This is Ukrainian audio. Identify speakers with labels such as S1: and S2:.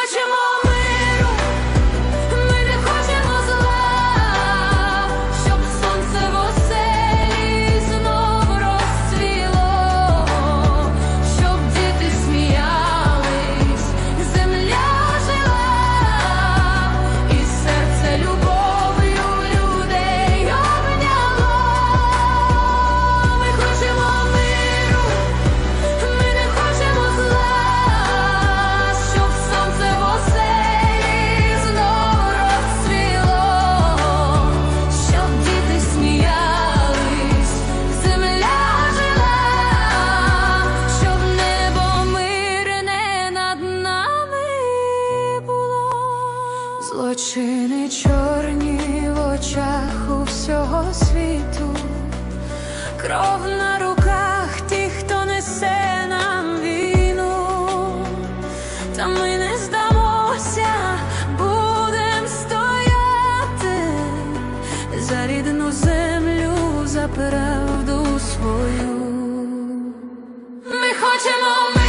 S1: хочемо Злочини чорні в очах у всього світу. Кров на руках тих, хто несе нам війну, та ми не здамося, будем стояти за рідну землю, за правду свою. Ми хочемо